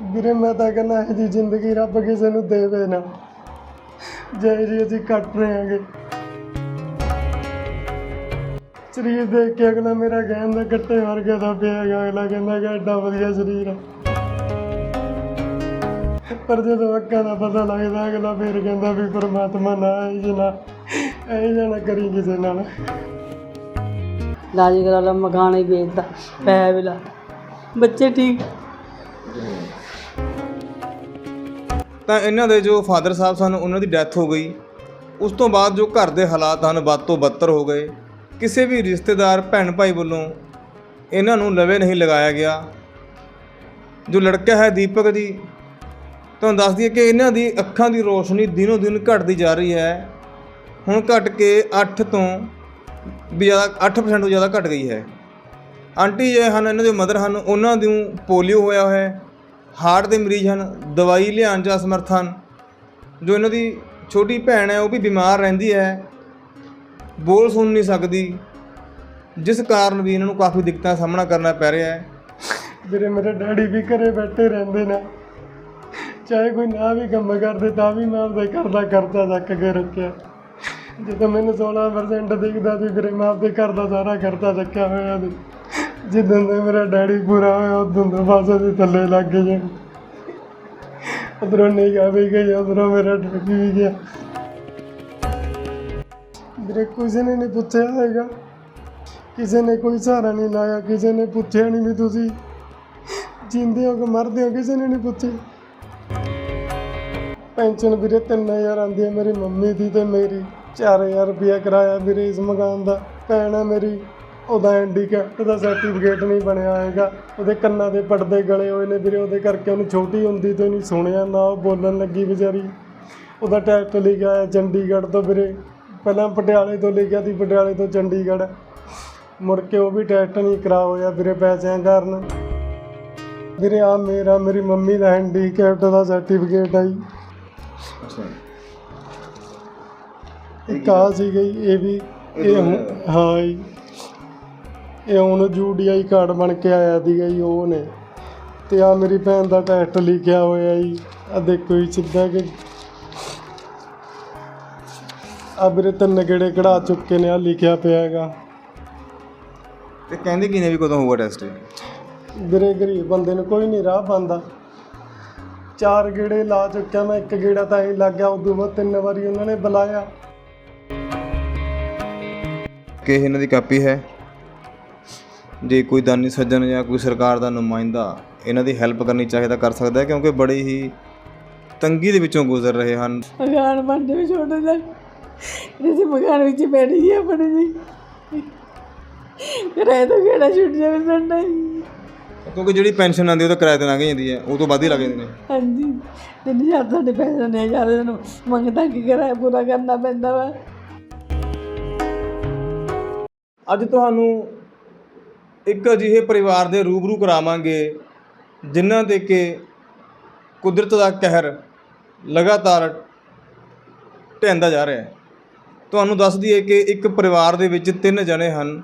ਵੀਰੇ, ਮੈਂ ਤਾਂ ਕਹਿੰਦਾ ਇਹ ਜੀ ਜ਼ਿੰਦਗੀ ਰੱਬ ਕਿਸੇ ਨੂੰ ਦੇਵੇ ਨਾ। ਜੇ ਜੀ ਅਸੀਂ ਕੱਟ ਰਹੇ ਹਾਂਗੇ। ਸਰੀਰ ਦੇਖ ਕੇ ਅਗਲਾ ਮੇਰਾ ਕਹਿੰਦਾ ਕੱਟੇ ਵਰਗਾ ਦਾ ਪਿਆ ਹੈਗਾ ਅਗਲਾ ਕਹਿੰਦਾ ਕਿ ਐਡਾ ਵਧੀਆ ਸਰੀਰ ਆ। ਪਰ ਜਦੋਂ ਅੱਖਾਂ ਦਾ ਪਤਾ ਲੱਗਦਾ, ਅਗਲਾ ਫਿਰ ਕਹਿੰਦਾ ਵੀ ਪਰਮਾਤਮਾ ਨਾ ਇਹ ਜਨਾ ਇਹ ਜਨਾ ਕਰੀ ਕਿਸੇ ਨਾਲ। ਇਲਾਜ ਕਰਾ ਲਾ ਮਕਾਨ ਵੇਚਦਾ ਪੈ ਵੀ ਲਾ ਬੱਚੇ ਠੀਕ? ਤਾਂ ਇਹਨਾਂ ਦੇ ਜੋ ਫਾਦਰ ਸਾਹਿਬ ਸਨ, ਉਹਨਾਂ ਦੀ ਡੈਥ ਹੋ ਗਈ। ਉਸ ਤੋਂ ਬਾਅਦ ਜੋ ਘਰ ਦੇ ਹਾਲਾਤ ਹਨ, ਵੱਧ ਤੋਂ ਬੱਤਰ ਹੋ ਗਏ। ਕਿਸੇ ਵੀ ਰਿਸ਼ਤੇਦਾਰ, ਭੈਣ ਭਾਈ ਵੱਲੋਂ ਇਹਨਾਂ ਨੂੰ ਲਵੇ ਨਹੀਂ ਲਗਾਇਆ ਗਿਆ। ਜੋ ਲੜਕਾ ਹੈ ਦੀਪਕ ਜੀ ਤੁਹਾਨੂੰ ਦੱਸ ਦਈਏ ਕਿ ਇਹਨਾਂ ਦੀ ਅੱਖਾਂ ਦੀ ਰੋਸ਼ਨੀ ਦਿਨੋ ਦਿਨ ਘਟਦੀ ਜਾ ਰਹੀ ਹੈ। ਹੁਣ ਘਟ ਕੇ 8 ਤੋਂ ਵੀ ਜ਼ਿਆਦਾ 8% ਤੋਂ ਜ਼ਿਆਦਾ ਘਟ ਗਈ ਹੈ। ਆਂਟੀ ਜੇ ਹਨ, ਇਹਨਾਂ ਦੇ ਮਦਰ ਹਨ, ਉਹਨਾਂ ਨੂੰ ਪੋਲੀਓ ਹੋਇਆ ਹੋਇਆ ਹੈ। ਹਾਰਟ ਦੇ ਮਰੀਜ਼ ਹਨ, ਦਵਾਈ ਲਿਆਉਣ 'ਚ ਅਸਮਰਥ ਹਨ। ਜੋ ਇਹਨਾਂ ਦੀ ਛੋਟੀ ਭੈਣ ਹੈ, ਉਹ ਵੀ ਬਿਮਾਰ ਰਹਿੰਦੀ ਹੈ। ਬੋਲ ਸੁਣ ਨਹੀਂ ਸਕਦੀ। ਜਿਸ ਕਾਰਨ ਵੀ ਇਹਨਾਂ ਨੂੰ ਕਾਫੀ ਦਿੱਕਤਾਂ ਦਾ ਸਾਹਮਣਾ ਕਰਨਾ ਪੈ ਰਿਹਾ ਹੈ। ਵੀਰੇ ਮੇਰੇ ਡੈਡੀ ਵੀ ਘਰੇ ਬੈਠੇ ਰਹਿੰਦੇ ਨੇ। ਚਾਹੇ ਕੋਈ ਨਾ ਵੀ ਕੰਮ ਕਰਦੇ, ਤਾਂ ਵੀ ਮੈਂ ਆਪਦੇ ਘਰ ਦਾ ਖਰਚਾ ਚੱਕ ਕੇ ਰੱਖਿਆ। ਜਦੋਂ ਮੈਨੂੰ 16% ਦਿਖਦਾ ਸੀ ਵੀਰੇ ਮੈਂ ਆਪਦੇ ਘਰ ਦਾ ਸਾਰਾ ਖਰਚਾ ਚੱਕਿਆ ਹੋਇਆ ਸੀ। ਜਿੱਦਣ ਦਾ ਮੇਰਾ ਡੈਡੀ ਪੂਰਾ ਹੋਇਆ, ਉਦੋਂ ਤੋਂ ਬਸ ਉਹਦੇ ਥੱਲੇ ਲੱਗ ਗਏ। ਉਧਰੋਂ ਨਿਗਾਹ ਵੀ ਗਈ, ਉਧਰੋਂ ਮੇਰਾ ਡੈਡੀ ਵੀ ਗਿਆ। ਵੀਰੇ, ਕਿਸੇ ਨੇ ਨਹੀਂ ਪੁੱਛਿਆ ਹੈਗਾ। ਕਿਸੇ ਨੇ ਕੋਈ ਸਹਾਰਾ ਨਹੀਂ ਲਾਇਆ, ਕਿਸੇ ਨੇ ਪੁੱਛਿਆ ਨਹੀਂ ਵੀ ਤੁਸੀਂ ਜਿੰਦੇ ਹੋ ਕਿ ਮਰਦੇ ਹੋ, ਕਿਸੇ ਨੇ ਨਹੀਂ ਪੁੱਛਿਆ। ਪੈਨਸ਼ਨ ਵੀਰੇ 3000 ਆਉਂਦੀ ਹੈ ਮੇਰੀ ਮੰਮੀ ਦੀ ਤੇ ਮੇਰੀ 4000 ਰੁਪਇਆ ਕਿਰਾਇਆ ਵੀਰੇ ਇਸ ਮਕਾਨ ਦਾ, ਭੈਣ ਹੈ ਮੇਰੀ। ਉਹਦਾ ਹੈਂਡੀਕੈਪਟ ਦਾ ਸਰਟੀਫਿਕੇਟ ਨਹੀਂ ਬਣਿਆ ਹੈਗਾ। ਉਹਦੇ ਕੰਨਾਂ ਦੇ ਪਰਦੇ ਗਲੇ ਹੋਏ ਨੇ ਵੀਰੇ ਉਹਦੇ ਕਰਕੇ ਉਹਨੂੰ ਛੋਟੀ ਹੁੰਦੀ ਤੋਂ ਨਹੀਂ ਸੁਣਿਆ ਨਾ ਉਹ ਬੋਲਣ ਲੱਗੀ ਵਿਚਾਰੀ। ਉਹਦਾ ਟੈਸਟ ਲਿਖਿਆ ਹੈ ਚੰਡੀਗੜ੍ਹ ਤੋਂ ਵੀਰੇ। ਪਹਿਲਾਂ ਪਟਿਆਲੇ ਤੋਂ ਲਿਖਿਆ ਸੀ ਪਟਿਆਲੇ ਤੋਂ ਚੰਡੀਗੜ੍ਹ। ਮੁੜ ਕੇ ਉਹ ਵੀ ਟੈਸਟ ਨਹੀਂ ਕਰਾ ਹੋਇਆ ਵੀਰੇ ਪੈਸਿਆਂ ਕਾਰਨ। ਵੀਰੇ ਆ ਮੇਰਾ ਮੇਰੀ ਮੰਮੀ ਦਾ ਹੈਂਡੀਕੈਪਟ ਦਾ ਸਰਟੀਫਿਕੇਟ ਆ ਜੀ। ਇੱਕ ਆ ਸੀ ਗਈ ਇਹ ਵੀ ਇਹ ਹਾਂ ਜੀ। ਇਹ ਹੁਣ ਯੂਡੀਆਈ ਕਾਰਡ ਬਣ ਕੇ ਆਇਆ ਸੀਗਾ ਜੀ ਉਹ ਨੇ। ਤੇ ਆ ਮੇਰੀ ਭੈਣ ਦਾ ਟੈਸਟ ਲਿਖਿਆ ਹੋਇਆ ਜੀ। ਆ ਦੇਖੋ ਜੀ ਸਿੱਧਾ ਕਿ ਆ ਵੀਰੇ ਤਿੰਨ ਗੇੜੇ ਕਢਾ ਚੁੱਕੇ ਨੇ ਆ ਲਿਖਿਆ ਪਿਆ ਹੈਗਾ। ਤੇ ਕਹਿੰਦੇ ਕਿ ਨੇ ਵੀ ਕਦੋਂ ਹੋਊਗਾ ਟੈਸਟ? ਵੀਰੇ ਗਰੀਬ ਬੰਦੇ ਨੂੰ ਕੋਈ ਨਹੀਂ ਰਾਹ ਪਾਉਂਦਾ ਚਾਰ ਗੇੜੇ ਲਾ ਚੁੱਕਿਆ ਮੈਂ ਇੱਕ ਗੇੜਾ ਤਾਂ ਹੀ ਲੱਗ ਗਿਆ ਉਦੋਂ ਬਾਅਦ ਤਿੰਨ ਵਾਰੀ ਉਹਨਾਂ ਨੇ ਬੁਲਾਇਆ। ਕਿ ਇਹਨਾਂ ਦੀ ਕਾਪੀ ਹੈ? ਜੇ ਕੋਈ ਦਾਨੀ ਸੱਜਣ ਜਾਂ ਕੋਈ ਸਰਕਾਰ ਦਾ ਨੁਮਾਇੰਦਾ ਇਹਨਾਂ ਦੀ ਹੈਲਪ ਕਰਨੀ ਚਾਹੇ ਤਾਂ ਕਰ ਸਕਦਾ ਹੈ ਕਿਉਂਕਿ ਬੜੀ ਹੀ ਤੰਗੀ ਦੇ ਵਿੱਚੋਂ ਗੁਜ਼ਰ ਰਹੇ ਹਨ। ਮਕਾਨ ਬਣਦੇ ਵੀ ਛੋਟੇ ਜਿਹਾ ਇਹਦੇ ਮਕਾਨ ਵਿੱਚ ਬੈਠੀ ਜੀ ਆਪਣੇ ਜੀ ਕਿਰਾਏ ਤੋਂ ਕਿਹੜਾ ਛੁੱਟ ਜਾਵੇ ਸਾਡਾ। ਕਿਉਂਕਿ ਜਿਹੜੀ ਪੈਨਸ਼ਨ ਆਉਂਦੀ ਉਹ ਤਾਂ ਕਿਰਾਏ ਤੇ ਲੰਘ ਜਾਂਦੀ ਹੈ ਉਹ ਤੋਂ ਵੱਧ ਹੀ ਲੱਗ ਜਾਂਦੇ ਨੇ। ਹਾਂਜੀ। ਤਿੰਨ ਹਜ਼ਾਰ ਸਾਡੇ ਪੈਸੇ ਨੇ ਹਜ਼ਾਰ ਇਹਨਾਂ ਨੂੰ ਮੰਗਦਾ ਕਿ ਕਿਰਾਇਆ ਪੂਰਾ ਕਰਨਾ ਪੈਂਦਾ ਵਾ। ਅੱਜ ਤੁਹਾਨੂੰ ਇੱਕ ਅਜਿਹੇ ਪਰਿਵਾਰ ਦੇ ਰੂਬਰੂ ਕਰਾਵਾਂਗੇ, ਜਿਨ੍ਹਾਂ ਦੇ ਕਿ ਕੁਦਰਤ ਦਾ ਕਹਿਰ ਲਗਾਤਾਰ ਢਹਿੰਦਾ ਜਾ ਰਿਹਾ ਹੈ। ਤੁਹਾਨੂੰ ਦੱਸ ਦਈਏ ਕਿ ਇੱਕ ਪਰਿਵਾਰ ਦੇ ਵਿੱਚ ਤਿੰਨ ਜਣੇ ਹਨ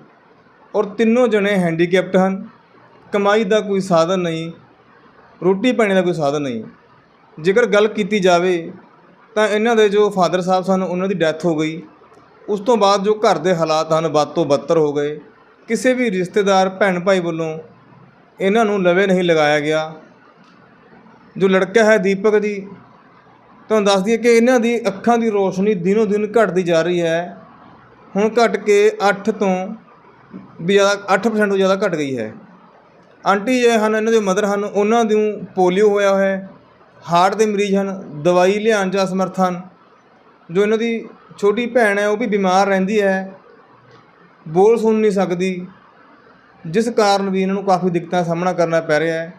ਔਰ ਤਿੰਨੋਂ ਜਣੇ ਹੈਂਡੀਕੈਪਟ ਹਨ। ਕਮਾਈ ਦਾ ਕੋਈ ਸਾਧਨ ਨਹੀਂ, ਰੋਟੀ ਪਾਣੀ ਦਾ ਕੋਈ ਸਾਧਨ ਨਹੀਂ। ਜੇਕਰ ਗੱਲ ਕੀਤੀ ਜਾਵੇ ਤਾਂ ਇਹਨਾਂ ਦੇ ਜੋ ਫਾਦਰ ਸਾਹਿਬ ਸਨ, ਉਹਨਾਂ ਦੀ ਡੈਥ ਹੋ ਗਈ। ਉਸ ਤੋਂ ਬਾਅਦ ਜੋ ਘਰ ਦੇ ਹਾਲਾਤ ਹਨ, ਵੱਧ ਤੋਂ ਬੱਤਰ ਹੋ ਗਏ। ਕਿਸੇ ਵੀ ਰਿਸ਼ਤੇਦਾਰ ਭੈਣ ਭਾਈ ਵੱਲੋਂ ਇਹਨਾਂ ਨੂੰ ਲਵੇ ਨਹੀਂ ਲਗਾਇਆ ਗਿਆ। ਜੋ ਲੜਕਾ ਹੈ ਦੀਪਕ ਜੀ, ਤੁਹਾਨੂੰ ਦੱਸ ਦਈਏ ਕਿ ਇਹਨਾਂ ਦੀ ਅੱਖਾਂ ਦੀ ਰੋਸ਼ਨੀ ਦਿਨੋ ਦਿਨ ਘਟਦੀ ਜਾ ਰਹੀ ਹੈ। ਹੁਣ ਘਟ ਕੇ 8 ਤੋਂ ਵੀ ਜ਼ਿਆਦਾ 8% ਤੋਂ ਜ਼ਿਆਦਾ ਘਟ ਗਈ ਹੈ। ਆਂਟੀ ਜੇ ਹਨ, ਇਹਨਾਂ ਦੇ ਮਦਰ ਹਨ, ਉਹਨਾਂ ਨੂੰ ਪੋਲੀਓ ਹੋਇਆ ਹੋਇਆ ਹੈ। ਹਾਰਟ ਦੇ ਮਰੀਜ਼ ਹਨ, ਦਵਾਈ ਲਿਆਉਣ 'ਚ ਅਸਮਰਥ ਹਨ। ਜੋ ਇਹਨਾਂ ਦੀ ਛੋਟੀ ਭੈਣ ਹੈ, ਉਹ ਵੀ ਬਿਮਾਰ ਰਹਿੰਦੀ ਹੈ। ਬੋਲ ਸੁਣ ਨਹੀਂ ਸਕਦੀ। ਜਿਸ ਕਾਰਨ ਵੀ ਇਹਨਾਂ ਨੂੰ ਕਾਫੀ ਦਿੱਕਤਾਂ ਦਾ ਸਾਹਮਣਾ ਕਰਨਾ ਪੈ ਰਿਹਾ ਹੈ।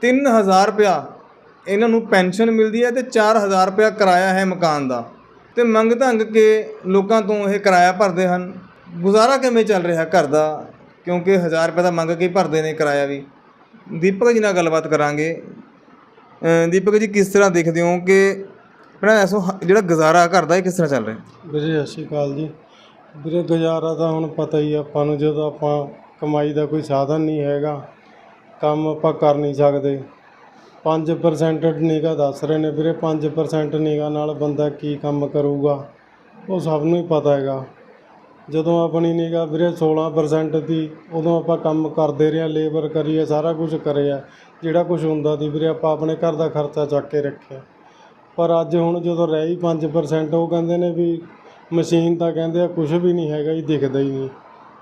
3000 ਰੁਪਇਆ ਇਹਨਾਂ ਨੂੰ ਪੈਨਸ਼ਨ ਮਿਲਦੀ ਹੈ ਤੇ 4000 ਰੁਪਇਆ ਕਿਰਾਇਆ ਹੈ ਮਕਾਨ ਦਾ। ਤੇ ਮੰਗ ਧੰਗ ਕੇ ਲੋਕਾਂ ਤੋਂ ਇਹ ਕਿਰਾਇਆ ਭਰਦੇ ਹਨ। ਗੁਜ਼ਾਰਾ ਕਿਵੇਂ ਚੱਲ ਰਿਹਾ ਘਰ ਦਾ? ਕਿਉਂਕਿ 1000 ਰੁਪਏ ਦਾ ਮੰਗ ਕੇ ਭਰਦੇ ਨੇ ਕਿਰਾਇਆ ਵੀ। ਦੀਪਕ ਜੀ ਨਾਲ ਗੱਲਬਾਤ ਕਰਾਂਗੇ। ਅ, ਦੀਪਕ ਜੀ ਕਿਸ ਤਰ੍ਹਾਂ ਦੇਖਦੇ ਹੋ ਕਿ ਆਪਣਾ ਐਸੋ ਹ- ਜਿਹੜਾ ਗੁਜ਼ਾਰਾ ਘਰ ਦਾ ਇਹ ਕਿਸ ਤਰ੍ਹਾਂ ਚੱਲ ਰਿਹਾ? ਵੀਰੇ ਸਤਿ ਸ਼੍ਰੀ ਅਕਾਲ ਜੀ। ਵੀਰੇ ਗੁਜ਼ਾਰਾ ਤਾਂ ਹੁਣ ਪਤਾ ਹੀ ਆ, ਆਪਾਂ ਨੂੰ ਜਦੋਂ ਆਪਾਂ ਕਮਾਈ ਦਾ ਕੋਈ ਸਾਧਨ ਨਹੀਂ ਹੈਗਾ, ਕੰਮ ਆਪਾਂ ਕਰ ਨਹੀਂ ਸਕਦੇ। 5% ਨਿਗਾ ਦੱਸ ਰਹੇ ਨੇ ਵੀਰੇ 5% ਨਿਗਾ ਨਾਲ ਬੰਦਾ ਕੀ ਕੰਮ ਕਰੂਗਾ, ਉਹ ਸਭ ਨੂੰ ਹੀ ਪਤਾ ਹੈਗਾ। ਜਦੋਂ ਆਪਣੀ ਨਿਗਾ ਵੀਰੇ 16% ਦੀ, ਉਦੋਂ ਆਪਾਂ ਕੰਮ ਕਰਦੇ ਰਹੇ ਲੇਬਰ ਕਰੀਏ, ਸਾਰਾ ਕੁਝ ਕਰਿਆ ਜਿਹੜਾ ਕੁਝ ਹੁੰਦਾ ਸੀ ਵੀਰੇ, ਆਪਾਂ ਆਪਣੇ ਘਰ ਦਾ ਖਰਚਾ ਚੱਕ ਕੇ ਰੱਖਿਆ। ਪਰ ਅੱਜ ਹੁਣ ਜਦੋਂ ਰਹਿ ਹੀ 5% ਉਹ ਕਹਿੰਦੇ ਨੇ ਵੀ ਮਸ਼ੀਨ ਤਾਂ ਕਹਿੰਦੇ ਆ ਕੁਝ ਵੀ ਨਹੀਂ ਹੈਗਾ ਜੀ, ਦਿਖਦਾ ਹੀ ਨਹੀਂ।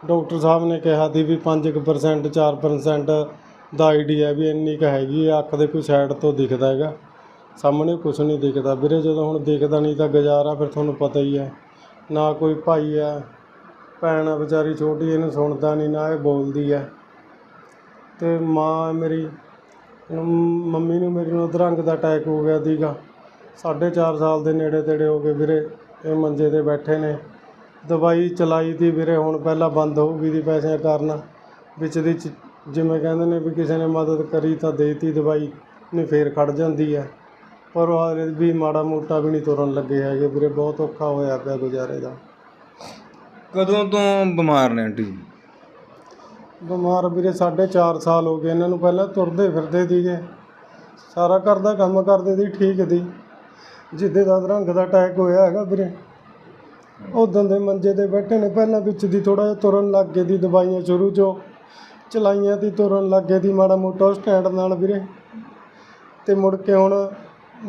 ਡਾਕਟਰ ਸਾਹਿਬ ਨੇ ਕਿਹਾ ਸੀ ਵੀ 5% 4% ਦਾ ਆਈਡੀਆ ਵੀ ਇੰਨੀ ਕੁ ਹੈਗੀ ਆ, ਅੱਖ ਦੇ ਕੋਈ ਸਾਈਡ ਤੋਂ ਦਿਖਦਾ ਹੈਗਾ। ਸਾਹਮਣੇ ਕੁਝ ਨਹੀਂ ਦਿਖਦਾ। ਵੀਰੇ, ਜਦੋਂ ਹੁਣ ਦਿਖਦਾ ਨਹੀਂ ਤਾਂ ਗੁਜ਼ਾਰਾ ਫਿਰ ਤੁਹਾਨੂੰ ਪਤਾ ਹੀ ਹੈ ਨਾ ਕੋਈ ਭਾਈ ਹੈ ਭੈਣ ਆ, ਵਿਚਾਰੀ ਛੋਟੀ, ਇਹਨੂੰ ਸੁਣਦਾ ਨਹੀਂ, ਨਾ ਇਹ ਬੋਲਦੀ ਹੈ ਤੇ ਮਾਂ ਮੇਰੀ ਮੰਮੀ ਨੂੰ ਮੇਰੀ ਨੂੰ ਅਧਰੰਗ ਦਾ ਅਟੈਕ ਹੋ ਗਿਆ ਸੀਗਾ। ਸਾਢੇ ਚਾਰ ਸਾਲ ਦੇ ਨੇੜੇ ਤੇੜੇ ਹੋ ਗਏ ਵੀਰੇ। ਇਹ ਮੰਜੇ ਤੇ ਬੈਠੇ ਨੇ। ਦਵਾਈ ਚਲਾਈ ਤੀ ਵੀਰੇ ਹੁਣ ਪਹਿਲਾਂ ਬੰਦ ਹੋ ਗਈ ਦੀ ਪੈਸਿਆਂ ਕਾਰਨ। ਵਿੱਚ ਦੀ ਜਿਵੇਂ ਕਹਿੰਦੇ ਨੇ ਵੀ ਕਿਸੇ ਨੇ ਮਦਦ ਕਰੀ ਤਾਂ ਦੇਤੀ ਦਵਾਈ ਨਹੀਂ ਫੇਰ ਖੜ ਜਾਂਦੀ ਹੈ। ਪਰ ਉਹ ਹਾਲੇ ਵੀ ਮਾੜਾ ਮੋਟਾ ਵੀ ਨਹੀਂ ਤੁਰਨ ਲੱਗੇ ਹੈਗੇ ਵੀਰੇ ਬਹੁਤ ਔਖਾ ਹੋਇਆ ਪਿਆ ਗੁਜ਼ਾਰੇ ਦਾ। ਕਦੋਂ ਤੋਂ ਬਿਮਾਰ ਨੇ ਆਂਟੀ? ਬਿਮਾਰ ਵੀਰੇ ਸਾਢੇ ਚਾਰ ਸਾਲ ਹੋ ਗਏ। ਇਹਨਾਂ ਨੂੰ ਪਹਿਲਾਂ ਤੁਰਦੇ ਫਿਰਦੇ ਸੀਗੇ। ਸਾਰਾ ਘਰ ਦਾ ਕੰਮ ਕਰਦੇ ਸੀ ਠੀਕ ਸੀ। ਜਿੱਦੇ ਦਾ ਰੰਗ ਦਾ ਅਟੈਕ ਹੋਇਆ ਹੈਗਾ ਵੀਰੇ। ਉਦੋਂ ਦੇ ਮੰਜੇ ਤੇ ਬੈਠੇ ਨੇ, ਪਹਿਲਾਂ ਵਿੱਚ ਦੀ ਥੋੜਾ ਜਿਹਾ ਤੁਰਨ ਲੱਗ ਗਏ ਦੀ ਦਵਾਈਆਂ ਸ਼ੁਰੂ ਚੋਂ। ਚਲਾਈਆਂ ਦੀ ਤੁਰਨ ਲੱਗ ਗਏ ਦੀ ਮਾੜਾ ਮੋਟਾ ਸਟੈਂਡ ਨਾਲ ਵੀਰੇ। ਤੇ ਮੁੜ ਕੇ ਹੁਣ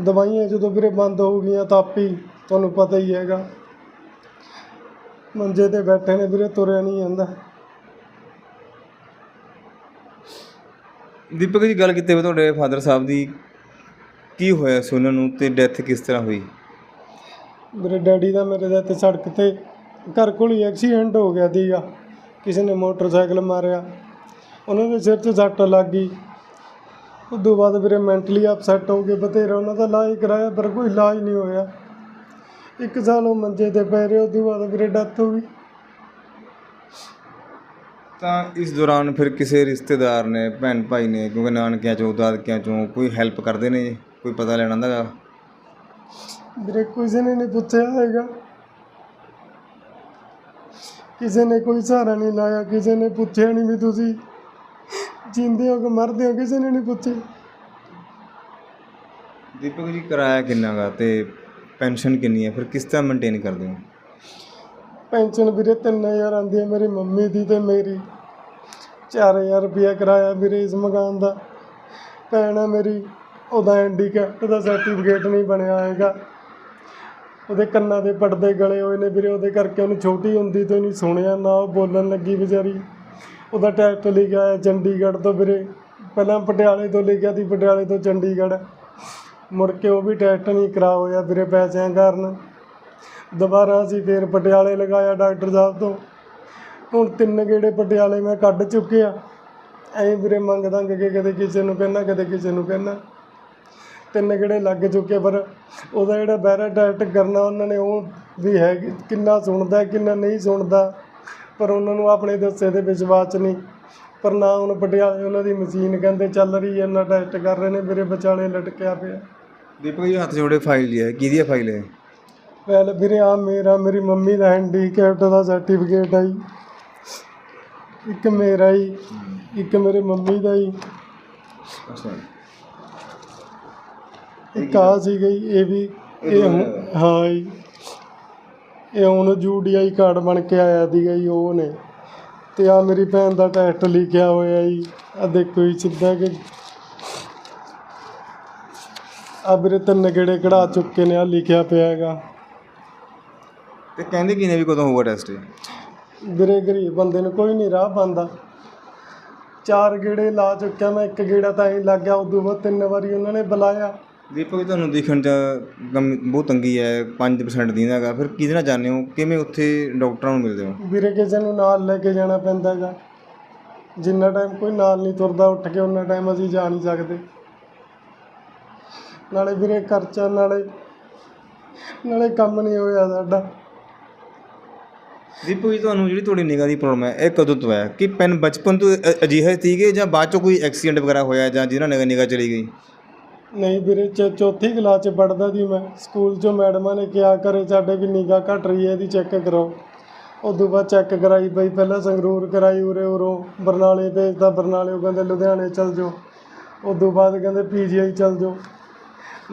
ਦਵਾਈਆਂ ਜਦੋਂ ਵੀਰੇ ਬੰਦ ਹੋ ਗਈਆਂ ਤਾਂ ਆਪੀ ਤੁਹਾਨੂੰ ਪਤਾ ਹੀ ਹੈਗਾ। ਮੰਜੇ ਤੇ ਬੈਠੇ ਨੇ ਵੀਰੇ, ਤੁਰਿਆ ਨਹੀਂ ਜਾਂਦਾ। ਦੀਪਕ ਜੀ, ਗੱਲ ਕੀਤੀ ਹੋਵੇ ਤੁਹਾਡੇ ਫਾਦਰ ਸਾਹਿਬ ਦੀ। ਕੀ ਹੋਇਆ ਸੀ ਉਹਨਾਂ ਨੂੰ ਤੇ ਡੈਥ ਕਿਸ ਤਰ੍ਹਾਂ ਹੋਈ? ਮੇਰੇ ਡੈਡੀ ਦਾ ਮੇਰੇ ਦਾ ਤੇ ਸੜਕ ਤੇ ਘਰ ਕੋਲ ਹੀ ਐਕਸੀਡੈਂਟ ਹੋ ਗਿਆ ਸੀਗਾ। ਕਿਸੇ ਨੇ ਮੋਟਰਸਾਈਕਲ ਮਾਰਿਆ। ਉਹਨਾਂ ਦੇ ਸਿਰ 'ਚ ਸੱਟ ਲੱਗ ਗਈ। ਉਦੋਂ ਬਾਅਦ ਵੀਰੇ ਮੈਂਟਲੀ ਅਪਸੈਟ ਹੋ ਗਏ ਬਥੇਰਾ ਉਹਨਾਂ ਦਾ ਇਲਾਜ ਕਰਾਇਆ ਪਰ ਕੋਈ ਇਲਾਜ ਨਹੀਂ ਹੋਇਆ। ਇੱਕ ਸਾਲ ਉਹ ਮੰਜੇ ਤੇ ਪਏ ਰਹੇ ਉਦੋਂ ਬਾਅਦ ਵੀਰੇ ਡੈਥ ਹੋ ਗਈ। ਤਾਂ ਇਸ ਦੌਰਾਨ ਫਿਰ ਕਿਸੇ ਰਿਸ਼ਤੇਦਾਰ ਨੇ ਭੈਣ ਭਾਈ ਨੇ ਕਿਉਂਕਿ ਨਾਨਕਿਆਂ ਚੋਂ ਦਾਦਕਿਆਂ ਚੋਂ ਕੋਈ ਹੈਲਪ ਕਰਦੇ ਨੇ ਜੀ? ਕੋਈ ਪਤਾ ਲੈਣਾ ਦਾ ਵੀਰੇ ਕਿਸੇ ਨੇ ਨਹੀਂ ਪੁੱਛਿਆ ਹੈਗਾ। ਕਿਸੇ ਨੇ ਕੋਈ ਸਹਾਰਾ ਨਹੀਂ ਲਾਇਆ ਕਿਸੇ ਨੇ ਪੁੱਛਿਆ ਨਹੀਂ ਵੀ ਤੁਸੀਂ ਜਿੰਦੇ ਹੋ ਕਿ ਮਰਦੇ ਹੋ ਕਿਸੇ ਨੇ ਨਹੀਂ ਪੁੱਛਿਆ। ਦੀਪਕ ਜੀ ਕਿਰਾਇਆ ਕਿੰਨਾ ਗਾ ਤੇ ਪੈਨਸ਼ਨ ਕਿੰਨੀ ਹੈ ਫਿਰ ਕਿਸ ਤਰ੍ਹਾਂ ਮੇਨਟੇਨ ਕਰਦੇ ਹੋ? ਪੈਨਸ਼ਨ ਵੀਰੇ 3000 ਆਉਂਦੀ ਹੈ ਮੇਰੀ ਮੰਮੀ ਦੀ ਤੇ ਮੇਰੀ। 4000 ਰੁਪਇਆ ਕਿਰਾਇਆ ਵੀਰੇ ਇਸ ਮਕਾਨ ਦਾ। ਭੈਣ ਹੈ ਮੇਰੀ। ਉਹਦਾ ਹੈਂਡੀਕੈਪਟ ਦਾ ਸਰਟੀਫਿਕੇਟ ਨਹੀਂ ਬਣਿਆ ਹੈਗਾ। ਉਹਦੇ ਕੰਨਾਂ ਦੇ ਪਰਦੇ ਗਲੇ ਹੋਏ ਨੇ ਵੀਰੇ, ਉਹਦੇ ਕਰਕੇ ਉਹਨੂੰ ਛੋਟੀ ਹੁੰਦੀ ਤੋਂ ਹੀ ਨਹੀਂ ਸੁਣਿਆ, ਨਾ ਉਹ ਬੋਲਣ ਲੱਗੀ ਵਿਚਾਰੀ। ਉਹਦਾ ਟੈਸਟ ਲਿਖਿਆ ਹੈ ਚੰਡੀਗੜ੍ਹ ਤੋਂ ਵੀਰੇ। ਪਹਿਲਾਂ ਪਟਿਆਲੇ ਤੋਂ ਲਿਖਿਆ ਸੀ, ਪਟਿਆਲੇ ਤੋਂ ਚੰਡੀਗੜ੍ਹ। ਮੁੜ ਕੇ ਉਹ ਵੀ ਟੈਸਟ ਨਹੀਂ ਕਰਾ ਹੋਇਆ ਵੀਰੇ ਪੈਸਿਆਂ ਕਾਰਨ। ਦੁਬਾਰਾ ਅਸੀਂ ਫੇਰ ਪਟਿਆਲੇ ਲਗਾਇਆ ਡਾਕਟਰ ਸਾਹਿਬ ਤੋਂ। ਹੁਣ ਤਿੰਨ ਗੇੜੇ ਪਟਿਆਲੇ ਮੈਂ ਕੱਢ ਚੁੱਕਿਆ। ਐਂ ਵੀਰੇ ਮੰਗ ਦੰਗ ਕੇ ਕਦੇ ਕਿਸੇ ਨੂੰ ਕਹਿਣਾ ਕਦੇ ਕਿਸੇ ਨੂੰ ਕਹਿਣਾ ਤਿੰਨ ਗੇੜੇ ਲੱਗ ਚੁੱਕੇ ਪਰ ਉਹਦਾ ਜਿਹੜਾ ਬੈਰਾ ਟੈਸਟ ਕਰਨਾ ਉਹਨਾਂ ਨੇ ਉਹ ਵੀ ਹੈ ਕਿ ਕਿੰਨਾ ਸੁਣਦਾ ਕਿੰਨਾ ਨਹੀਂ ਸੁਣਦਾ ਪਰ ਉਹਨਾਂ ਨੂੰ ਆਪਣੇ ਦੱਸੇ ਤੇ ਵਿਸ਼ਵਾਸ ਨਹੀਂ। ਪਰ ਨਾ ਹੁਣ ਪਟਿਆਲੇ ਉਹਨਾਂ ਦੀ ਮਸ਼ੀਨ ਕਹਿੰਦੇ ਚੱਲ ਰਹੀ ਹੈ ਇਹਨਾਂ ਟੈਸਟ ਕਰ ਰਹੇ ਨੇ ਮੇਰੇ ਵਿਚਾਲੇ ਲਟਕਿਆ ਪਿਆ। ਦੀਪਕ ਜੀ ਹੱਥ ਜੋੜੇ ਫਾਈਲ ਲਿਆ ਹੈ ਕਿਹਦੀ ਹੈ ਫਾਈਲ ਹੈ ਪਹਿਲ ਵੀਰੇ ਆ ਮੇਰਾ ਮੇਰੀ ਮੰਮੀ ਦਾ ਹੈਂਡੀਕੈਪਟ ਦਾ ਸਰਟੀਫਿਕੇਟ ਆਈ ਇੱਕ ਮੇਰਾ ਹੀ ਇੱਕ ਮੇਰੇ ਮੰਮੀ ਦਾ ਹੀ। ਅੱਛਾ। ਇੱਕ ਆ ਸੀ ਗਈ ਇਹ ਵੀ ਇਹ ਹੁਣ- ਹਾਂ। ਜੀ। ਇਹ ਹੁਣ ਯੂਡੀਆਈ ਕਾਰਡ ਬਣ ਕੇ ਆਇਆ ਸੀਗਾ ਜੀ ਉਹ ਨੇ। ਤੇ ਆ ਮੇਰੀ ਭੈਣ ਦਾ ਟੈਸਟ ਲਿਖਿਆ ਹੋਇਆ ਜੀ। ਆ ਦੇਖੋ ਜੀ ਸਿੱਧਾ ਕਿ ਆ ਵੀਰੇ ਤਿੰਨ ਗੇੜੇ ਕਢਾ ਚੁੱਕੇ ਨੇ ਆ ਲਿਖਿਆ ਪਿਆ ਹੈਗਾ। ਤੇ ਕਹਿੰਦੇ ਕੀ ਨੇ ਵੀ ਕਦੋਂ ਹੋਊਗਾ ਟੈਸਟ? ਵੀਰੇ ਗਰੀਬ ਬੰਦੇ ਨੂੰ ਕੋਈ ਨਹੀਂ ਰਾਹ ਪਾਉਂਦਾ ਚਾਰ ਗੇੜੇ ਲਾ ਚੁੱਕਿਆ ਮੈਂ ਇੱਕ ਗੇੜਾ ਤਾਂ ਹੀ ਲੱਗ ਗਿਆ ਉਦੋਂ ਬਾਅਦ ਤਿੰਨ ਵਾਰੀ ਉਹਨਾਂ ਨੇ ਬੁਲਾਇਆ। ਦੀਪਕ ਤੁਹਾਨੂੰ ਦਿਖਣ ਚ ਕਮੀ ਬਹੁਤ ਤੰਗੀ ਹੈ 5% ਦਿੰਦਾ ਹੈਗਾ। ਫਿਰ ਕਿਹਦੇ ਨਾਲ ਜਾਂਦੇ ਹੋ? ਕਿਵੇਂ ਉੱਥੇ ਡਾਕਟਰਾਂ ਨੂੰ ਮਿਲਦੇ ਹੋ? ਵੀਰੇ ਕਿਸੇ ਨੂੰ ਨਾਲ ਲੈ ਕੇ ਜਾਣਾ ਪੈਂਦਾ ਹੈਗਾ। ਜਿੰਨਾ ਟਾਈਮ ਕੋਈ ਨਾਲ ਨਹੀਂ ਤੁਰਦਾ ਉੱਠ ਕੇ ਉਹਨਾਂ ਟਾਈਮ ਅਸੀਂ ਜਾ ਨਹੀਂ ਸਕਦੇ। ਨਾਲੇ ਵੀਰੇ ਖਰਚਾ ਨਾਲੇ ਨਾਲੇ ਕੰਮ ਨਹੀਂ ਹੋਇਆ ਸਾਡਾ। ਦੀਪਕ ਜੀ ਤੁਹਾਨੂੰ ਜਿਹੜੀ ਤੁਹਾਡੀ ਨਿਗਾਹ ਦੀ ਪ੍ਰੋਬਲਮ ਹੈ ਇਹ ਕਦੋਂ ਤੋਂ ਹੈ? ਕਿ ਪੈਨ ਬਚਪਨ ਤੋਂ ਅ- ਅਜਿਹੇ ਸੀਗੇ ਜਾਂ ਬਾਅਦ ਚੋਂ ਕੋਈ ਐਕਸੀਡੈਂਟ ਵਗੈਰਾ ਹੋਇਆ ਜਾਂ ਜਿਹਨਾਂ ਨਾਲ ਨਿਗਾਹ ਚਲੀ ਗਈ? ਨਹੀਂ ਵੀਰੇ ਚ ਚੌਥੀ ਕਲਾਸ ਚ ਪੜਦਾ ਸੀ ਮੈਂ। ਸਕੂਲ ਚੋਂ ਮੈਡਮਾਂ ਨੇ ਕਿਹਾ ਕਰੇ ਸਾਡੇ ਵੀ ਨਿਗਾਹ ਘਟ ਰਹੀ ਹੈ ਇਹਦੀ ਚੈੱਕ ਕਰਾਓ। ਉਦੋਂ ਬਾਅਦ ਚੈੱਕ ਕਰਾਈ ਬਈ ਪਹਿਲਾਂ ਸੰਗਰੂਰ ਕਰਾਈ ਉਰੇ ਉਰੋਂ। ਬਰਨਾਲੇ ਭੇਜਦਾ ਬਰਨਾਲੇ ਉਹ ਕਹਿੰਦੇ ਲੁਧਿਆਣੇ ਚਲ ਜਾਓ। ਉਦੋਂ ਬਾਅਦ ਕਹਿੰਦੇ ਪੀਜੀਆਈ ਚੱਲ ਜਾਓ।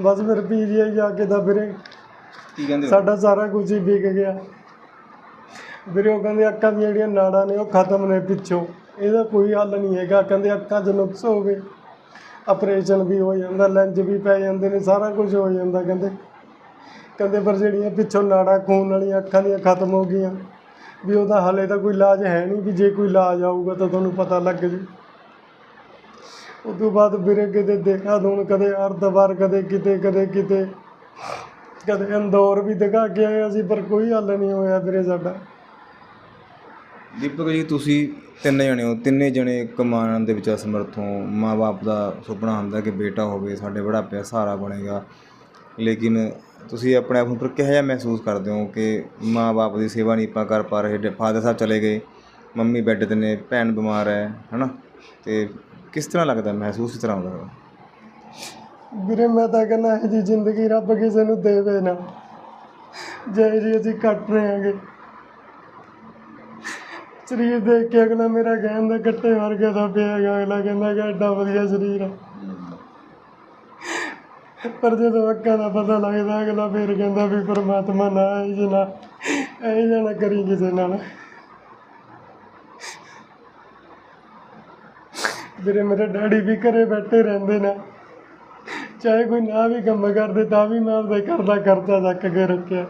ਬਸ ਫਿਰ ਪੀਜੀਆਈ ਜਾ ਕੇ ਤਾਂ ਵੀਰੇ ਕੀ ਕਹਿੰਦੇ ਹੋ? ਸਾਡਾ ਸਾਰਾ ਕੁਝ ਹੀ ਵਿਕ ਗਿਆ। ਵੀਰੇ ਉਹ ਕਹਿੰਦੇ ਅੱਖਾਂ ਦੀਆਂ ਜਿਹੜੀਆਂ ਨਾੜਾਂ ਨੇ ਉਹ ਖਤਮ ਨੇ ਪਿੱਛੋਂ। ਇਹਦਾ ਕੋਈ ਹੱਲ ਨਹੀਂ ਹੈਗਾ। ਕਹਿੰਦੇ ਅੱਖਾਂ 'ਚ ਨੁਕਸ ਹੋ ਗਏ। ਆਪਰੇਸ਼ਨ ਵੀ ਹੋ ਜਾਂਦਾ ਲੈਂਜ ਵੀ ਪੈ ਜਾਂਦੇ ਨੇ, ਸਾਰਾ ਕੁਝ ਹੋ ਜਾਂਦਾ ਕਹਿੰਦੇ। ਕਹਿੰਦੇ ਪਰ ਜਿਹੜੀਆਂ ਪਿੱਛੋਂ ਨਾੜਾਂ ਖੂਨ ਵਾਲੀਆਂ ਅੱਖਾਂ ਦੀਆਂ ਖਤਮ ਹੋ ਗਈਆਂ, ਵੀ ਉਹਦਾ ਹਾਲੇ ਤਾਂ ਕੋਈ ਇਲਾਜ ਹੈ ਨਹੀਂ, ਵੀ ਜੇ ਕੋਈ ਇਲਾਜ ਆਊਗਾ ਤਾਂ ਤੁਹਾਨੂੰ ਪਤਾ ਲੱਗ ਜੂ। ਉਸ ਤੋਂ ਬਾਅਦ ਵੀਰੇ ਕਿਤੇ ਦੇਖਾ ਦੂਣ ਕਦੇ ਅਰਦਵਾਰ ਕਦੇ ਕਿਤੇ ਕਦੇ ਕਿਤੇ, ਕਦੇ ਇੰਦੌਰ ਵੀ ਦਿਖਾ ਕੇ ਆਏ ਅਸੀਂ ਪਰ ਕੋਈ ਹੱਲ ਨਹੀਂ ਹੋਇਆ ਵੀਰੇ ਸਾਡਾ। ਦੀਪਕ ਜੀ, ਤੁਸੀਂ ਤਿੰਨ ਜਣੇ ਹੋ, ਤਿੰਨੇ ਜਣੇ ਕਮਾਉਣ ਦੇ ਵਿੱਚ ਅਸਮਰਥ ਹੋ। ਮਾਂ-ਬਾਪ ਦਾ ਸੁਪਨਾ ਹੁੰਦਾ ਕਿ ਬੇਟਾ ਹੋਵੇ, ਸਾਡੇ ਬੁਢਾਪੇ ਦਾ ਸਹਾਰਾ ਬਣੇਗਾ। ਲੇਕਿਨ ਤੁਸੀਂ ਆਪਣੇ ਆਪ ਨੂੰ ਪਰ ਕਿਹੋ ਜਿਹਾ ਮਹਿਸੂਸ ਕਰਦੇ ਹੋ ਕਿ ਮਾਂ-ਬਾਪ ਦੀ ਸੇਵਾ ਨਹੀਂ ਆਪਾਂ ਕਰ ਪਾ ਰਹੇ? ਫਾਦਰ ਸਾਹਿਬ ਚਲੇ ਗਏ, ਮੰਮੀ ਬੈੱਡ ਤੇ ਨੇ, ਭੈਣ ਬਿਮਾਰ ਹੈ, ਹਨਾ? ਤੇ ਕਿਸ ਤਰ੍ਹਾਂ ਲੱਗਦਾ ਮਹਿਸੂਸ ਕਿਸ ਤਰ੍ਹਾਂ ਹੁੰਦਾ ਵੀਰੇ, ਮੈਂ ਤਾਂ ਕਹਿੰਦਾ, ਇਹ ਜੀ ਜ਼ਿੰਦਗੀ ਰੱਬ ਕਿਸੇ ਨੂੰ ਦੇਵੇ ਨਾ। ਜੇ ਜੀ ਅਸੀਂ ਕੱਟ ਰਹੇ ਹਾਂਗੇ। ਸਰੀਰ ਦੇਖ ਕੇ ਅਗਲਾ ਮੇਰਾ ਕਹਿਣ ਦਾ ਕੱਟੇ ਵਰਗੇ ਦਾ ਪਿਆ ਹੈਗਾ, ਅਗਲਾ ਕਹਿੰਦਾ ਕਿ ਐਡਾ ਵਧੀਆ ਸਰੀਰ ਆ। ਪਰ ਜਦੋਂ ਅੱਖਾਂ ਦਾ ਪਤਾ ਲੱਗਦਾ, ਅਗਲਾ ਫਿਰ ਕਹਿੰਦਾ ਵੀ ਪਰਮਾਤਮਾ ਨਾ ਇਹ ਨਾ ਇਹ ਜਨਾ ਕਰੀ ਕਿਸੇ ਨਾਲ। ਵੀਰੇ, ਮੇਰੇ ਡੈਡੀ ਵੀ ਘਰੇ ਬੈਠੇ ਰਹਿੰਦੇ ਨੇ। ਚਾਹੇ ਕੋਈ ਨਾ ਵੀ ਕੰਮ ਕਰਦੇ, ਤਾਂ ਵੀ ਮੈਂ ਆਪਦੇ ਘਰ ਦਾ ਖਰਚਾ ਚੱਕ ਕੇ ਰੱਖਿਆ।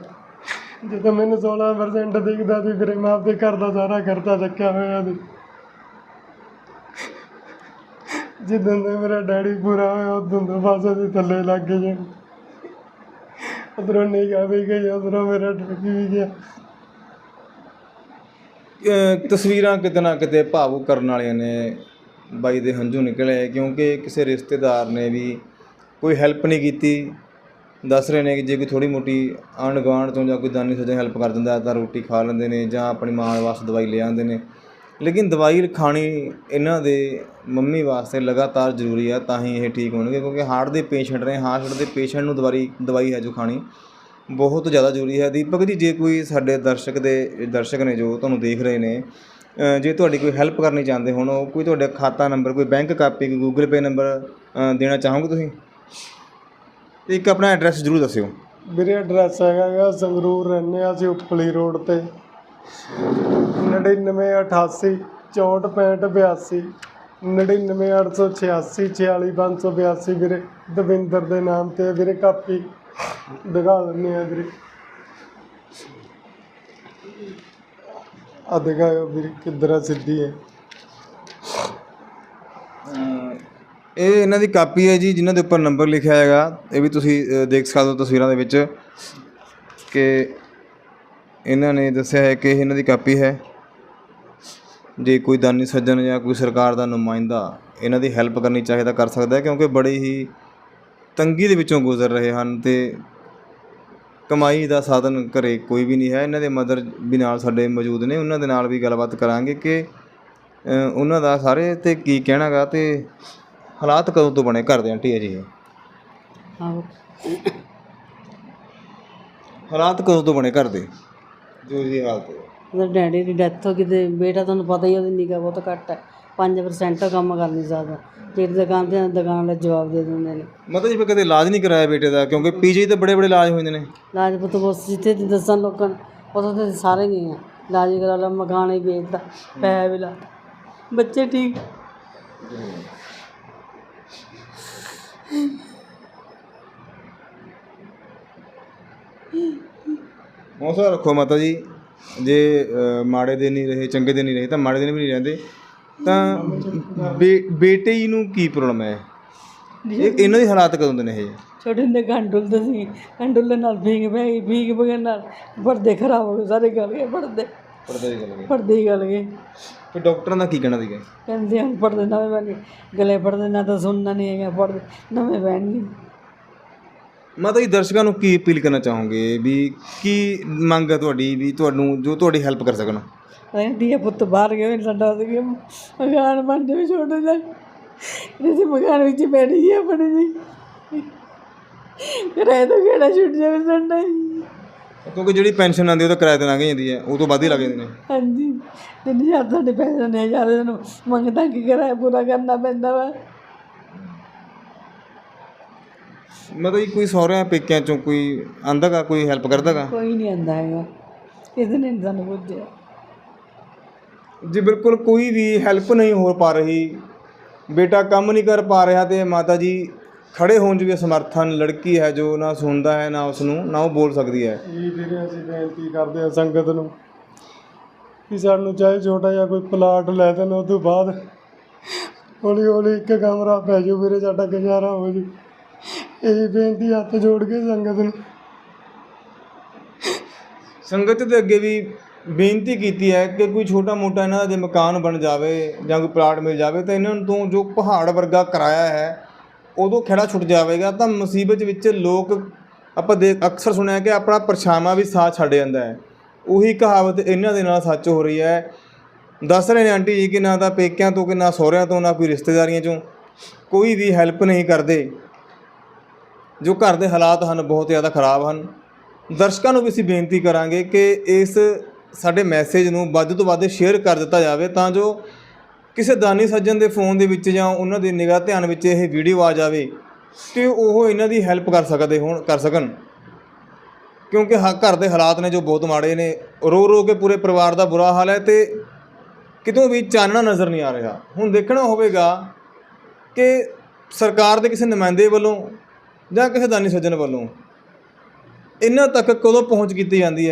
ਜਦੋਂ ਮੈਨੂੰ 16% ਦਿਖਦਾ ਸੀ, ਫਿਰ ਮੈਂ ਆਪਦੇ ਘਰ ਦਾ ਸਾਰਾ ਖਰਚਾ ਚੱਕਿਆ ਹੋਇਆ ਸੀ। ਜਿੱਦਾਂ ਦਾ ਮੇਰਾ ਡੈਡੀ ਪੂਰਾ ਹੋਇਆ, ਉਦੋਂ ਤੋਂ ਬਸ ਅਸੀਂ ਥੱਲੇ ਲੱਗ ਗਏ ਜੀ। ਉਧਰੋਂ ਨਿਗਾਹ ਵੀ ਗਈ, ਉਧਰੋਂ ਮੇਰਾ ਡੈਡੀ ਵੀ ਗਿਆ। ਅਹ ਤਸਵੀਰਾਂ ਕਿਤੇ ਨਾ ਕਿਤੇ ਭਾਵੁਕ ਕਰਨ ਵਾਲੀਆਂ ਨੇ। ਬਾਈ ਦੇ ਹੰਝੂ ਨਿਕਲੇ ਕਿਉਂਕਿ ਕਿਸੇ ਰਿਸ਼ਤੇਦਾਰ ਨੇ ਵੀ ਕੋਈ ਹੈਲਪ ਨਹੀਂ ਕੀਤੀ। ਦੱਸ ਰਹੇ ਨੇ ਕਿ ਜੇ ਕੋਈ ਥੋੜੀ ਮੋਟੀ ਆਂਢ ਗੁਆਂਢ ਤੋਂ ਜਾਂ ਕੋਈ ਦਾਨੀ ਸੱਜਣ ਹੈਲਪ ਕਰ ਦਿੰਦਾ ਤਾਂ ਰੋਟੀ ਖਾ ਲੈਂਦੇ ਨੇ ਜਾਂ ਆਪਣੀ ਮਾਂ ਵਾਸਤੇ ਦਵਾਈ ਲੈ ਆਉਂਦੇ ਨੇ। ਲੇਕਿਨ ਦਵਾਈ ਖਾਣੀ ਇਹਨਾਂ ਦੇ ਮੰਮੀ ਵਾਸਤੇ ਲਗਾਤਾਰ ਜ਼ਰੂਰੀ ਆ ਤਾਂ ਹੀ ਇਹ ਠੀਕ ਹੋਣਗੇ, ਕਿਉਂਕਿ ਹਾਰਟ ਦੇ ਪੇਸ਼ੈਂਟ ਨੇ, ਹਾਰਟ ਦੇ ਪੇਸ਼ੈਂਟ ਨੂੰ ਦਵਾਈ ਦਵਾਈ ਹੈ ਜੋ ਖਾਣੀ ਬਹੁਤ ਜ਼ਿਆਦਾ ਜ਼ਰੂਰੀ ਹੈ। ਦੀਪਕ ਜੀ, ਜੇ ਕੋਈ ਸਾਡੇ ਦਰਸ਼ਕ ਦੇ, ਦਰਸ਼ਕ ਨੇ ਜੋ ਤੁਹਾਨੂੰ ਦੇਖ ਰਹੇ ਨੇ ਜੇ ਤੁਹਾਡੀ ਕੋਈ ਹੈਲਪ ਕਰਨੀ ਚਾਹੁੰਦੇ ਹੋਣ, ਉਹ ਕੋਈ ਤੁਹਾਡਾ ਖਾਤਾ ਨੰਬਰ ਕੋਈ ਬੈਂਕ ਕਾਪੀ ਕੋਈ ਗੂਗਲ ਪੇ ਨੰਬਰ ਦੇਣਾ ਚਾਹੋਗੇ ਤੁਸੀਂ? ਤੇ ਇੱਕ ਆਪਣਾ ਐਡਰੈਸ ਜ਼ਰੂਰ ਦੱਸਿਓ। ਵੀਰੇ ਐਡਰੈਸ ਹੈਗਾ ਗਾ, ਸੰਗਰੂਰ ਰਹਿੰਦੇ ਹਾਂ ਅਸੀਂ ਉਪਲੀ ਰੋਡ ਤੇ। 9988 6465 99886 46582 ਵੀਰੇ। ਦਵਿੰਦਰ ਦੇ ਨਾਮ ਤੇ ਵੀਰੇ, ਕਾਪੀ। ਦਿਖਾ ਦਿੰਦੇ ਆ ਵੀਰੇ। ਆ ਦਿਖਾਓ ਵੀਰੇ, ਕਿੱਧਰ ਆ ਸਿੱਧੀ ਹੈ ਇਹ ਇਹਨਾਂ ਦੀ ਕਾਪੀ ਹੈ ਜੀ ਜਿਨ੍ਹਾਂ ਦੇ ਉੱਪਰ ਨੰਬਰ ਲਿਖਿਆ ਹੈਗਾ। ਇਹ ਵੀ ਤੁਸੀਂ ਅ, ਦੇਖ ਸਕਦੇ ਹੋ ਤਸਵੀਰਾਂ ਦੇ ਵਿੱਚ ਕਿ ਇਹਨਾਂ ਨੇ ਦੱਸਿਆ ਹੈ ਕਿ ਇਹ ਇਹਨਾਂ ਦੀ ਕਾਪੀ ਹੈ। ਜੇ ਕੋਈ ਦਾਨੀ ਸੱਜਣ ਜਾਂ ਕੋਈ ਸਰਕਾਰ ਦਾ ਨੁਮਾਇੰਦਾ ਇਹਨਾਂ ਦੀ ਹੈਲਪ ਕਰਨੀ ਚਾਹੀਦਾ ਕਰ ਸਕਦਾ ਹੈ ਕਿਉਂਕਿ ਬੜੇ ਹੀ ਤੰਗੀ ਦੇ ਵਿੱਚੋਂ ਗੁਜ਼ਰ ਰਹੇ ਹਨ ਤੇ ਕਮਾਈ ਦਾ ਸਾਧਨ ਘਰੇ ਕੋਈ ਵੀ ਨਹੀਂ ਹੈ। ਇਹਨਾਂ ਦੇ ਮਦਰ ਵੀ ਨਾਲ ਸਾਡੇ ਮੌਜੂਦ ਨੇ ਉਹਨਾਂ ਦੇ ਨਾਲ ਵੀ ਗੱਲਬਾਤ ਕਰਾਂਗੇ ਕਿ ਅ, ਉਹਨਾਂ ਦਾ ਸਾਰੇ ਤੇ ਕੀ ਕਹਿਣਾਗਾ ਤੇ ਹਾਲਾਤ ਕਦੋਂ ਤੋਂ ਬਣੇ ਘਰ ਦੇ ਆਂਟੀ ਹੈ ਜੀ ਇਹ? ਆਹੋ। ਹਾਲਾਤ ਕਦੋਂ ਤੋਂ ਬਣੇ ਘਰ ਦੇ? ਜੋ ਜੀ ਹਾਲਤ ਹੈ ਉਹਦੇ ਡੈਡੀ ਦੀ ਡੈਥ ਹੋ ਗਈ ਤੇ ਬੇਟਾ ਤੁਹਾਨੂੰ ਪਤਾ ਹੀ ਆ, ਉਹਦੀ ਨਿਗਾਹ ਬਹੁਤ ਘੱਟ ਹੈ 5% ਕੰਮ ਕਰ ਨਹੀਂ ਸਕਦਾ ਜਿਹੜੀ ਦੁਕਾਨ ਤੇ ਦੁਕਾਨ ਵਾਲੇ ਜਵਾਬ ਦੇ ਦਿੰਦੇ ਨੇ। ਮਤਲਬ ਜੀ ਫਿਰ ਕਦੇ ਇਲਾਜ ਨਹੀਂ ਕਰਾਇਆ ਬੇਟੇ ਦਾ? ਕਿਉਂਕਿ ਪੀਜੀ ਤੇ ਬੜੇ ਬੜੇ ਇਲਾਜ ਹੋ ਜਾਂਦੇ ਨੇ ਲਾਜਪਤ ਬੋਸ ਜਿੱਥੇ ਤੇ ਦੱਸਣ ਲੋਕਾਂ ਨੂੰ ਉਦੋਂ ਤੇ ਸਾਰੇ ਗਏ ਆ। ਇਲਾਜ ਕਰਾ ਲਾ ਮਕਾਨ ਹੀ ਵੇਚਦਾ ਪੈਸਾ ਵੀ ਲਾ। ਬੱਚੇ ਠੀਕ? ਹੌਸਲਾ ਰੱਖੋ ਮਾਤਾ ਜੀ। ਜੇ ਅ, ਮਾੜੇ ਦਿਨ ਨਹੀਂ ਰਹੇ ਚੰਗੇ ਦਿਨ ਨਹੀਂ ਰਹੇ ਤਾਂ ਮਾੜੇ ਦਿਨ ਵੀ ਨਹੀਂ ਰਹਿੰਦੇ। ਤਾਂ ਬੇ- ਬੇਟੇ ਜੀ ਨੂੰ ਕੀ ਪ੍ਰੋਬਲਮ ਹੈ? ਇਹ ਇਹਨਾਂ ਦੇ ਹਾਲਾਤ ਕਦੋਂ ਦੇ ਨੇ ਇਹ? ਛੋਟੇ ਹੁੰਦੇ ਕੰਡੁਲ ਤੇ ਸੀ। ਕੰਡੁਲ ਦੇ ਨਾਲ ਭੀਗ ਪੈ ਗਈ ਭੀਗ ਪਗਣ ਨਾਲ ਪਰਦੇ ਖਰਾਬ ਹੋ ਗਏ ਸਾਰੇ ਗਲ ਗਏ ਪਰਦੇ ਪੜਦਾ ਦੀ ਗੱਲ ਹੈ ਪਰਦੇ ਹੀ ਗਲ ਗਏ ਫਿਰ ਡਾਕਟਰਾਂ ਦਾ ਕੀ ਕਹਿਣਾ ਸੀਗਾ? ਕਹਿੰਦੇ ਹੁਣ ਪਰਦੇ ਨਵੇਂ ਬਣ ਗਏ। ਗਲੇ ਪਰਦੇ ਨਾਲ ਤਾਂ ਸੁਣਨਾ ਨਹੀਂ ਹੈਗਾ ਪਰਦੇ ਨਵੇਂ ਬਹਿਣਗੇ। ਮਾਤਾ ਜੀ ਦਰਸ਼ਕਾਂ ਨੂੰ ਕੀ ਅਪੀਲ ਕਰਨਾ ਚਾਹੋਗੇ? ਵੀ ਕੀ ਮੰਗ ਹੈ ਤੁਹਾਡੀ? ਵੀ ਤੁਹਾਨੂੰ ਜੋ ਤੁਹਾਡੀ ਹੈਲਪ ਕਰ ਸਕਣ। ਕਹਿੰਦੀ ਆ ਪੁੱਤ ਬਾਹਰ ਗਏ ਹੋਏ ਸਾਡਾ ਸੀ ਮਕਾਨ ਬਣ ਜਾਵੇ ਛੋਟਾ ਜਿਹਾ। ਇਹਦੇ ਮਕਾਨ ਵਿੱਚ ਬੈਠੀ ਜੀ ਆਪਣੀ ਜੀ। ਕਿਰਾਏ ਤੋਂ ਕਿਹੜਾ ਛੁੱਟ ਜਾਵੇ ਸਾਡਾ ਕਿਉਂਕਿ ਜਿਹੜੀ ਪੈਨਸ਼ਨ ਆਉਂਦੀ ਉਹ ਤਾਂ ਕਿਰਾਏ ਤੇ ਲੰਘ ਜਾਂਦੀ ਹੈ ਉਹ ਤੋਂ ਵੱਧ ਹੀ ਲੱਗ ਜਾਂਦੇ ਨੇ। ਹਾਂਜੀ। ਤਿੰਨ ਹਜ਼ਾਰ ਸਾਡੇ ਪੈਸੇ ਨੇ ਹਜ਼ਾਰ ਇਹਨੂੰ ਮੰਗਦਾ ਕੀ ਕਿਰਾਇਆ ਪੂਰਾ ਕਰਨਾ ਪੈਂਦਾ ਵਾ। ਮਤਲਬ ਜੀ ਕੋਈ ਸਹੁਰਿਆਂ ਪੇਕਿਆਂ ਚੋਂ ਕੋਈ ਆਂਦਾਗਾ ਕੋਈ ਹੈਲਪ ਕਰਦਾਗਾ ਕੋਈ ਨਹੀਂ ਆਂਦਾ ਹੈਗਾ। ਕਿਸੇ ਨੇ ਨੀ ਸਾਨੂੰ ਪੁੱਛਿਆ ਜੀ ਬਿਲਕੁਲ ਕੋਈ ਵੀ ਹੈਲਪ ਨਹੀਂ ਹੋ ਪਾ ਰਹੀ। ਬੇਟਾ ਕੰਮ ਨਹੀਂ ਕਰ ਪਾ ਰਿਹਾ ਤੇ ਮਾਤਾ ਜੀ ਖੜੇ ਹੋਣ 'ਚ ਵੀ ਅਸਮਰਥਨ ਲੜਕੀ ਹੈ ਜੋ ਨਾ ਸੁਣਦਾ ਹੈ ਨਾ ਉਸ ਨੂੰ ਨਾ ਉਹ ਬੋਲ ਸਕਦੀ ਹੈ। ਇਹ ਵੀਰੇ ਅਸੀਂ ਬੇਨਤੀ ਕਰਦੇ ਹਾਂ ਸੰਗਤ ਨੂੰ ਕਿ ਸਾਨੂੰ ਚਾਹੇ ਛੋਟਾ ਜਿਹਾ ਕੋਈ ਪਲਾਟ ਲੈ ਦੇਣ ਉਸ ਤੋਂ ਬਾਅਦ ਹੌਲੀ ਹੌਲੀ ਇੱਕ ਕਮਰਾ ਪੈ ਜਾਊ ਵੀਰੇ ਸਾਡਾ ਗੁਜ਼ਾਰਾ ਹੋ ਜੀ ਇਹ ਬੇਨਤੀ ਹੱਥ ਜੋੜ ਕੇ ਸੰਗਤ ਨੂੰ। ਸੰਗਤ ਦੇ ਅੱਗੇ ਵੀ ਬੇਨਤੀ ਕੀਤੀ ਹੈ ਕਿ ਕੋਈ ਛੋਟਾ ਮੋਟਾ ਇਹਨਾਂ ਦਾ ਜੇ ਮਕਾਨ ਬਣ ਜਾਵੇ ਜਾਂ ਕੋਈ ਪਲਾਟ ਮਿਲ ਜਾਵੇ ਤਾਂ ਇਹਨਾਂ ਨੂੰ ਤੋਂ ਜੋ ਪਹਾੜ ਵਰਗਾ ਕਿਰਾਇਆ ਹੈ ਉਦੋਂ ਖੜਾ ਛੁੱਟ ਜਾਵੇਗਾ, ਤਾਂ ਮੁਸੀਬਤ ਵਿੱਚ ਲੋਕ ਆਪਾਂ ਦੇ ਅਕਸਰ ਸੁਣਿਆ ਕਿ ਆਪਣਾ ਪਰਛਾਵਾਂ ਵੀ ਸਾਥ ਛੱਡ ਜਾਂਦਾ ਹੈ। ਉਹੀ ਕਹਾਵਤ ਇਹਨਾਂ ਦੇ ਨਾਲ ਸੱਚ ਹੋ ਰਹੀ ਹੈ। ਦੱਸ ਰਹੇ ਨੇ ਆਂਟੀ ਜੀ ਕਿ ਨਾ ਤਾਂ ਪੇਕਿਆਂ ਤੋਂ ਕਿ ਨਾ ਸਹੁਰਿਆਂ ਤੋਂ, ਨਾ ਕੋਈ ਰਿਸ਼ਤੇਦਾਰੀਆਂ ਚੋਂ। ਕੋਈ ਵੀ ਹੈਲਪ ਨਹੀਂ ਕਰਦੇ। ਜੋ ਘਰ ਦੇ ਹਾਲਾਤ ਹਨ, ਬਹੁਤ ਜ਼ਿਆਦਾ ਖਰਾਬ ਹਨ। ਦਰਸ਼ਕਾਂ ਨੂੰ ਵੀ ਅਸੀਂ ਬੇਨਤੀ ਕਰਾਂਗੇ ਕਿ ਇਸ ਸਾਡੇ ਮੈਸੇਜ ਨੂੰ ਵੱਧ ਤੋਂ ਵੱਧ ਸ਼ੇਅਰ ਕਰ ਦਿੱਤਾ ਜਾਵੇ, ਤਾਂ ਜੋ ਕਿਸੇ ਦਾਨੀ ਸੱਜਣ ਦੇ ਫੋਨ ਦੇ ਵਿੱਚ ਜਾਂ ਉਹਨਾਂ ਦੇ ਨਿਗਾਹ ਧਿਆਨ ਵਿੱਚ ਇਹ ਵੀਡੀਓ ਆ ਜਾਵੇ ਕਿ ਉਹ ਇਹਨਾਂ ਦੀ ਹੈਲਪ ਕਰ ਸਕਦੇ ਹੋਣ, ਕਰ ਸਕਣ। ਕਿਉਂਕਿ ਹ- ਘਰ ਦੇ ਹਾਲਾਤ ਨੇ ਜੋ ਬਹੁਤ ਮਾੜੇ ਨੇ। ਰੋ ਰੋ ਕੇ ਪੂਰੇ ਪਰਿਵਾਰ ਦਾ ਬੁਰਾ ਹਾਲ ਹੈ ਤੇ ਕਿਤੋਂ ਵੀ ਚਾਨਣਾ ਨਜ਼ਰ ਨਹੀਂ ਆ ਰਿਹਾ। ਹੁਣ ਦੇਖਣਾ ਹੋਵੇਗਾ ਕਿ ਸਰਕਾਰ ਦੇ ਕਿਸੇ ਨੁਮਾਇੰਦੇ ਵੱਲੋਂ ਜਾਂ ਕਿਸੇ ਦਾਨੀ ਸੱਜਣ ਵੱਲੋਂ ਇਹਨਾਂ ਤੱਕ ਕਦੋਂ ਪਹੁੰਚ ਕੀਤੀ ਜਾਂਦੀ ਹੈ?